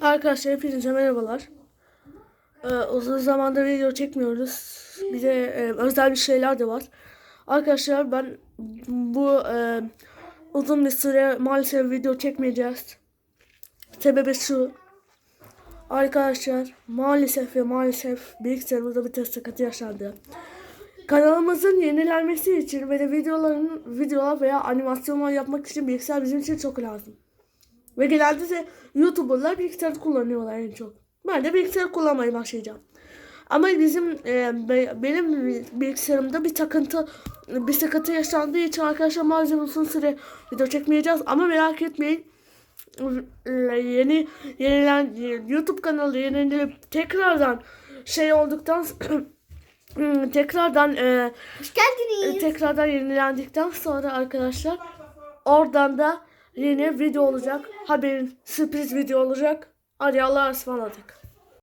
Arkadaşlar hepinize merhabalar. Ee, uzun zamandır video çekmiyoruz. Bir de e, özel bir şeyler de var. Arkadaşlar ben bu e, uzun bir süre maalesef video çekmeyeceğiz. Sebebi şu. Arkadaşlar maalesef ve maalesef bilgisayarımızda bir test sıkıntı yaşandı. Kanalımızın yenilenmesi için ve de videoların videolar veya animasyonlar yapmak için bilgisayar bizim için çok lazım. Ve genelde de YouTuber'lar bilgisayar kullanıyorlar en çok. Ben de bilgisayar kullanmaya başlayacağım. Ama bizim e, be- benim bilgisayarımda bir takıntı bir sıkıntı yaşandığı için arkadaşlar maalesef uzun süre video çekmeyeceğiz. Ama merak etmeyin. Yeni yenilen YouTube kanalı yenilenip tekrardan şey olduktan tekrardan e, Hoş geldiniz. tekrardan yenilendikten sonra arkadaşlar oradan da yeni video olacak. Haberin sürpriz video olacak. Hadi Allah'a ısmarladık.